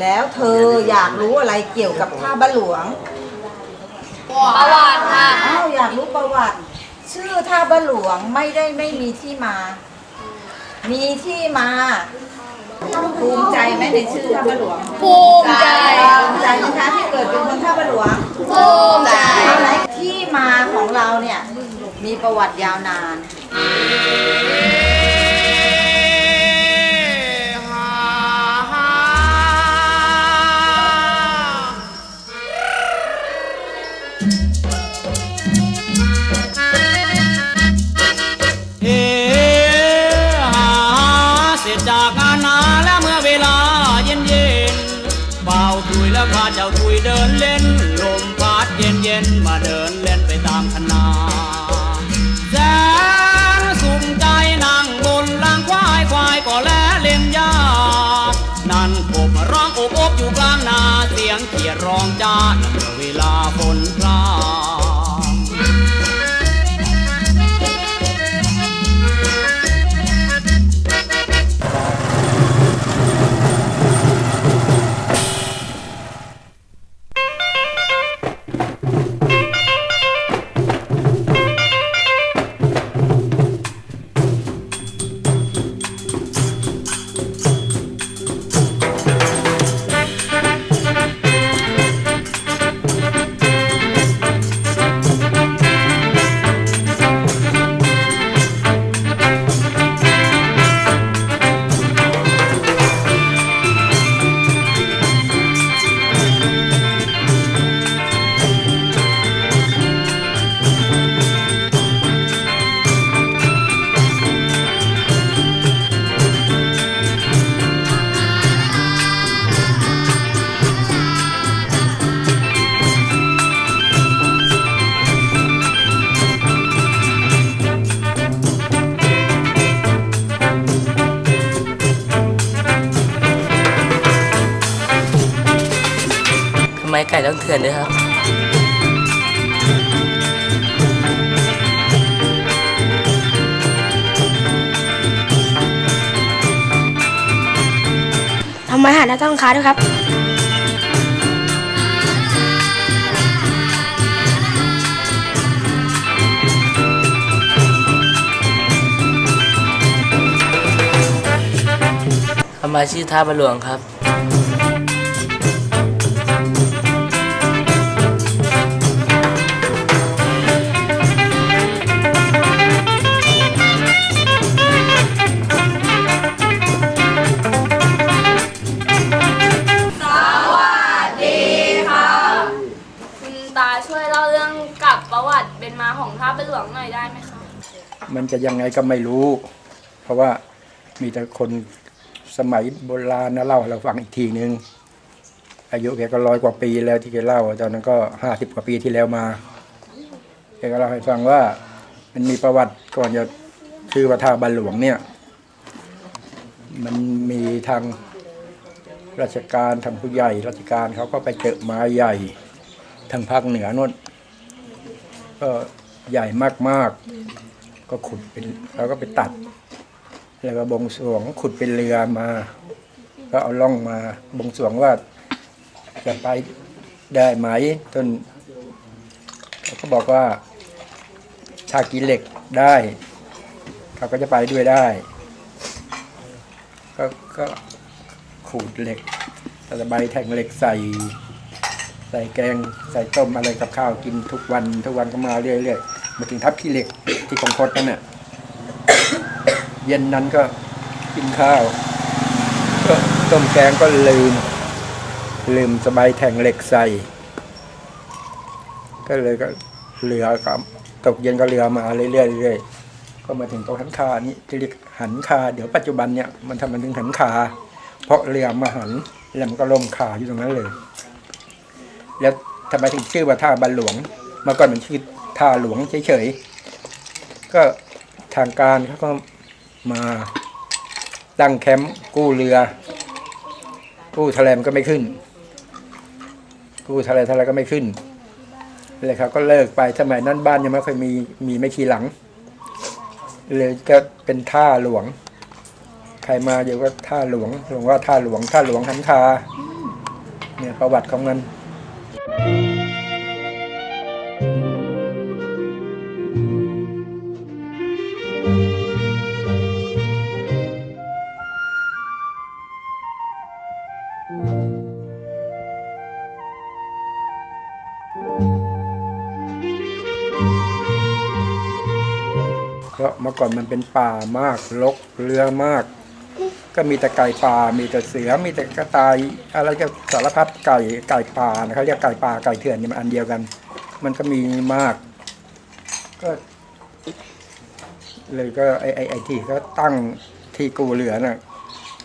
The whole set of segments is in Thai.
แล้วเธออยากรู้อะไรเกี่ยวกับท่าบ้านหลวง ประวัติค่ะ อ้าวอยากรู้ประวัติ ชื่อท่าบ้านหลวงไม่ได้ไม่มีที่มา มีที่มาภูมิใจไหมในชื่อท่าบ้านหลวงภูมิใจ ภูมิใจนะคะที่เกิดเป็นคนท่าบ้านหลวงภูมิใจเอาไหนที่มาของเราเนี่ยมีประวัติยาวนาน ไมไก่ต้องเถื่อนด้วยครับ ทำไมหาหน้าต้องค้าด้วยครับ ทำไมชื่อท่าบะหลวงครับ มันจะยังไงก็ไม่รู้ เพราะว่ามีแต่คนสมัยโบราณนะเล่าเราฟังอีกทีนึง อายุแกก็ร้อยกว่าปีแล้วที่แกเล่าตอนนั้นก็ห้าสิบกว่าปีที่แล้วมาแกก็เล่าให้ฟังว่ามันมีประวัติก่อนจะชื่อว่าท่าบันหลวงเนี่ย มันมีทางราชการทางผู้ใหญ่ ราชการเขาก็ไปเจอไม้ใหญ่ทางภาคเหนือนู่นก็ใหญ่มากๆ ก็ขุดเป็นเราก็ไปตัด แล้วก็บงสวงขุดเป็นเรือมา ก็เอาล่องมาบงสวงว่าจะไปได้ไหมจนเขาก็บอกว่าถ้ากินเหล็กได้เขาก็จะไปด้วยได้ ก็ก็ขูดเหล็กตะใบแทงเหล็กใส่ ใส่แกง ใส่ต้มอะไรกับข้าวกินทุกวัน ทุกวันก็มาเรื่อยๆ มาถึงทับขี้เหล็กที่คงคดนั่นน่ะเย็นนั้นก็กินข้าวก็ต้มแกงก็ลืม ลืมสบายแทงเหล็กใส่ ก็เลยก็เรือกับ ตกเย็นก็เรือมาเรื่อยๆเรื่อยๆก็มาถึงตรงหันคานี้ที่เรียกหันคาเดี๋ยวปัจจุบันเนี่ยมันทำมันถึงหันคา เพราะเรือมาหันแล้วมันก็ล่มขาอยู่ตรงนั้นเลย แล้วทำไมถึงชื่อว่าท่าบันหลวงเมื่อก่อนมันชื่อ ท่าหลวงเฉยๆ ก็ทางการเขาก็มาตั้งแคมป์กู้เรือ กู้ทะเลมก็ไม่ขึ้น กู้ทะเลทะเลก็ไม่ขึ้นเลยเขาก็เลิกไปสมัยนั้นบ้านยังไม่ค่อยมีมีไม่ขี่หลัง เลยก็เป็นท่าหลวง ใครมาเดี๋ยวก็ท่าหลวงหลวงว่าท่าหลวงท่าหลวงหันคาเนี่ยประวัติของมันเพ ราะเมื่อก่อนมันเป็นป่ามากรกเรือมาก ก็มีแต่ไก่ป่า มีแต่เสือ มีแต่กระต่ายอะไรก็สารพัดไก่ไก่ป่านะเขาเรียกไก่ป่าไก่เถื่อนนี่มันอันเดียวกัน มันก็มีมาก ก็ เลยก็ไอ้ไอ้ไอ้ที่เขาตั้งที่กูเหลือน่ะ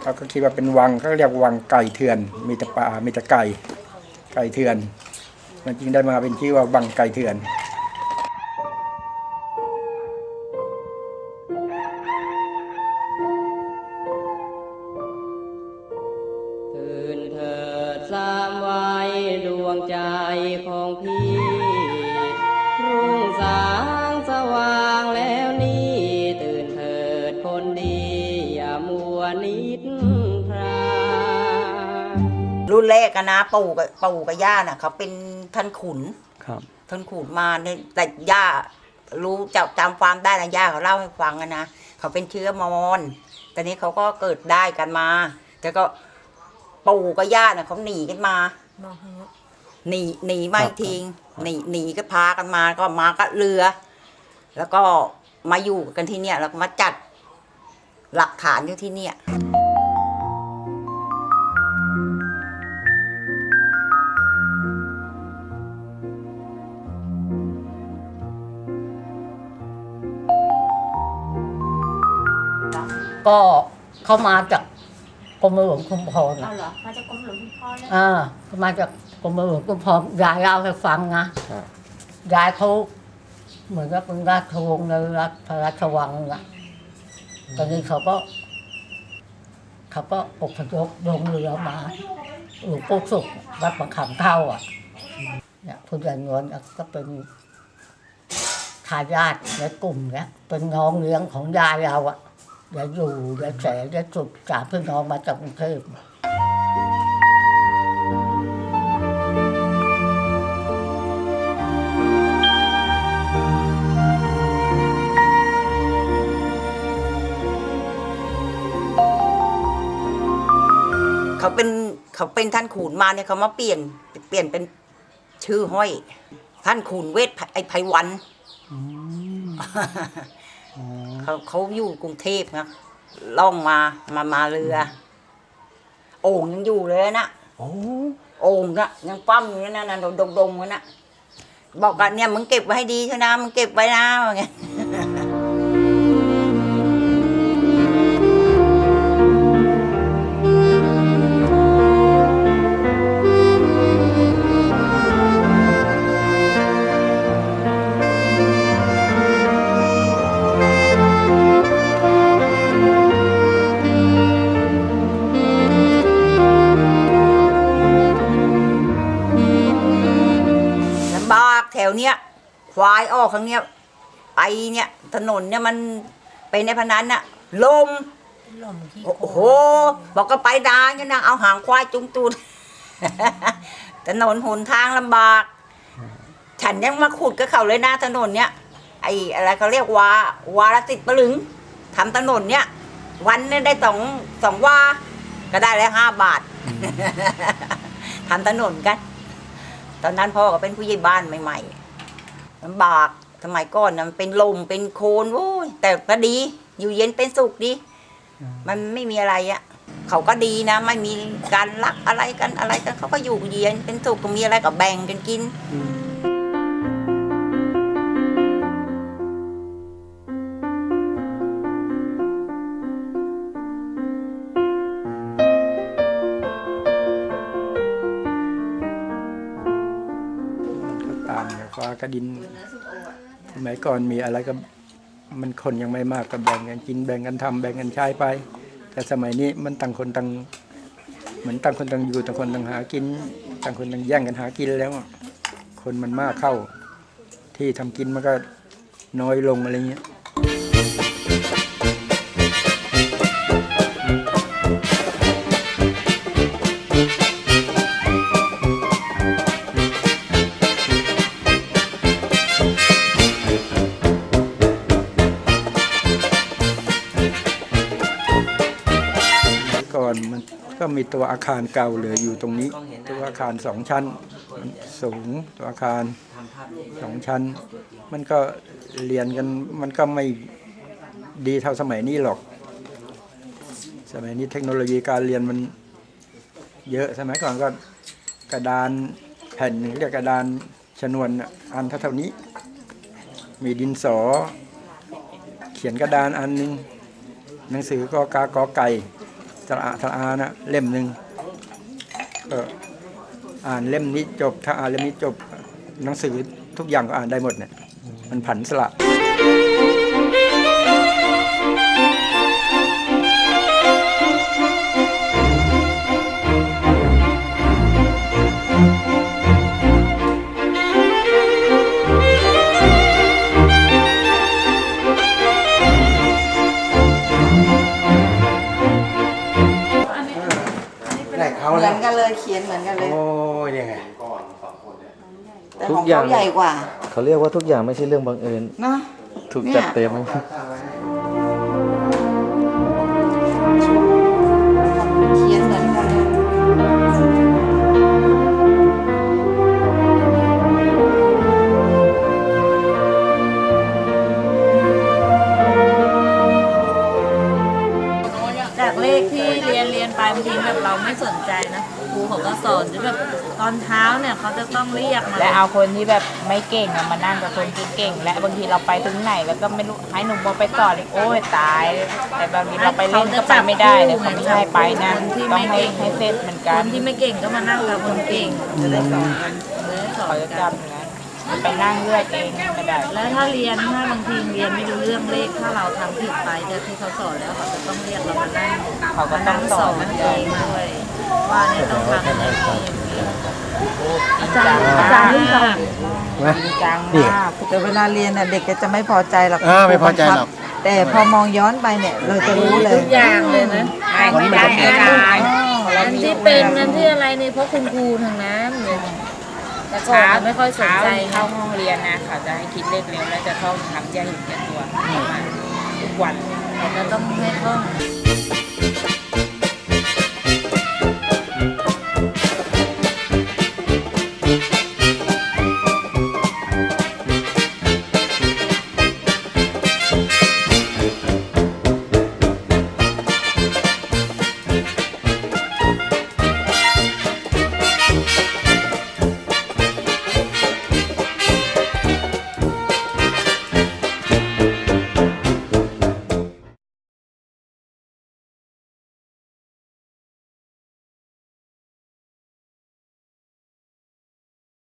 เขาก็คิดว่าเป็นวังเขาเรียกวังไก่เถื่อน มีแต่ป่ามีแต่ไก่ไก่เถื่อน มันจึงได้มาเป็นชื่อว่าวังไก่เถื่อน รุ่นแรกอะนะปู่กับปู่กับย่าน่ะเขาเป็นท่านขุนครับ ท่านขุนมาเนี่ยแต่ย่ารู้จำจำความได้นะย่าเขาเล่าให้ฟังอะนะเขาเป็นเชื้อมอญแต่นี้เขาก็เกิดได้กันมา แต่ก็ปู่กับย่าน่ะเขาหนีกันมาหนีหนีไม่ทิ้งหนีหนีก็พากันมาก็มาก็เรือ แล้วก็มาอยู่กันที่เนี่ยแล้วก็มาจัดหลักฐานอยู่ที่เนี่ย ก็เขามาจากกรมหลวงชุมพรเอาเหรอมาจากกรมหลวงชุมพรเลยอ่าเขามาจากกรมหลวงชุมพรยายเล่าให้ฟังนะครับยายเขาเหมือนกับเป็นราชวงศ์ในรัฐพระราชวังนะตอนนี้เขาก็เขาก็อพยพลงเรือมาหลวงปู่ศุกร์วัดประคำเข้าอะเนี่ยคุณยายนวลก็เป็นทายาทในกลุ่มเนี้ยเป็นน้องเลี้ยงของยายเราอะ ยายอยู่ยายแสยายสุดสามพี่น้องมาจากกรุงเทพเขาเป็นเขาเป็นท่านขุนมาเนี่ยเขามาเปลี่ยนเปลี่ยนเป็นชื่อห้อย ท่านขุนเวทไอไพวัน เขาเขาอยู่กรุงเทพนะล่องมามามาเรือ โอ่งยังอยู่เลยนะโอ่งนะยังปั้มอยู่นั่นน่ะดงดงๆนั่นนะบอกกันเนี่ยมึงเก็บไว้ให้ดีเถอะนะมึงเก็บไว้นะว่าไงายออกข้างเนี้ยไปเนี่ยถนนเนี่ยมันเป็นในพนันน่ะลมโอ้โห บอกก็ไปดานกันนะเอาหางควายจุงตูดถนนหนทางลำบาก ฉันยังมาขุดกับเขาเลยนะถนนเนี้ยไอ้อะไรเขาเรียกวาวาละติดปลึงทำถนนเนี้ยวันเนี่ยได้สองสองวาก็ได้แล้วห้าบาททำถนนกัน ตอนนั้นพ่อก็เป็นผู้ใหญ่บ้านใหม่ๆลำบาก สมัยก่อนนะมันเป็นลมเป็นโคลนโอ้ยแต่ก็ดี อยู่เย็นเป็นสุขดี มันไม่มีอะไรอะ่ะเขาก็ดีนะ ไม่มีการลักอะไรกันอะไรกันเขาก็อยู่เย็นเป็นสุขก็มีอะไรก็แบ่งกันกินก็ตามกับฟ้ากับดิน สมัยก่อนมีอะไรก็มันคนยังไม่มากก็แบ่งกันกินแบ่งกันทำแบ่งกันใช้ไป แต่สมัยนี้มันต่างคนต่างเหมือนต่างคนต่างอยู่ต่างคนต่างหากิน ต่างคนต่างแย่งกันหากินแล้ว คนมันมากเข้า ที่ทำกินมันก็น้อยลงอะไรเงี้ย มีตัวอาคารเก่าเหลืออยู่ตรงนี้ ตัวอาคารสองชั้นสูงตัวอาคารสองชั้น มันก็เรียนกันมันก็ไม่ดีเท่าสมัยนี้หรอก สมัยนี้เทคโนโลยีการเรียนมันเยอะสมัยก่อนก็กระดานแผ่นเรียกกระดานชนวนอันเท่าๆนี้ มีดินสอ เขียนกระดานอันหนึ่งหนังสือก็กากอไก่ สระสาระอานะเล่มหนึ่งก็อ่านเล่มนี้จบ ถ้าอ่านเล่มนี้จบหนังสือทุกอย่างก็อ่านได้หมดเนี่ยมันผันสละ เขาเหมืเลอยนกันเลยเขียนเหมือนกันเลย โอ้ยยังไง แต่ของเขาใหญ่กว่าเขาเรียกว่าทุกอย่างไม่ใช่เรื่องบังเอิญ เนาะถูกจัดเต็มเทีแบบเราไม่สนใจนะครูเขาก็สอนจนแบบตอนเช้าเนี่ยเขาจะต้องเรียกมาและเอาคนที่แบบไม่เก่งอะมานั่งกับคนที่เก่ง และบางทีเราไปถึงไหนแล้วก็ไม่รู้ให้หนุ่มบอกไปต่อเลยโอ้ยตาย แต่บางทีเราไปเล่นก็ไปไม่ได้เลยเขาไม่ให้ไปนะต้องให้ให้เสร็จเหมือนคกันนที่ไม่เก่งก็มานั่งกับคนเก่งจะได้สอนกันจะได้สอเขานจะกัน จำนะ ไปนั่งเลือกเองก็ได้แล้วถ้าเรียนถ้าบางทีเรียนไม่รู้เรื่องเลขถ้าเราทำผิดไปเนี่ยที่เขาสอนแล้วเขาจะต้องเรียกเรามานั่งเขาก็ต้องสอนเองด้วยว่าเนี่ยต้องทำอย่างนี้อย่างนี้อาจารย์อาจารย์สอนจริงจังมากแต่เวลาเรียนน่ะเด็กก็จะไม่พอใจหรอกอ่าไม่พอใจหรอก แต่พอมองย้อนไปเนี่ยเราจะรู้เลยทุกอย่างเลยนะไม่ได้อาจารย์อันที่เป็นอันที่อะไรนี่เพราะคุณครูทางนั้นเลย แต่ก่อนไม่ค่อยสนใจเช้าเข้าห้องเรียนนะเขาจะให้คิดเลขเร็วแล้วจะท่องทำใจเห็นแก่ตัวประมาณทุกวันเราจะต้องให้ท่อง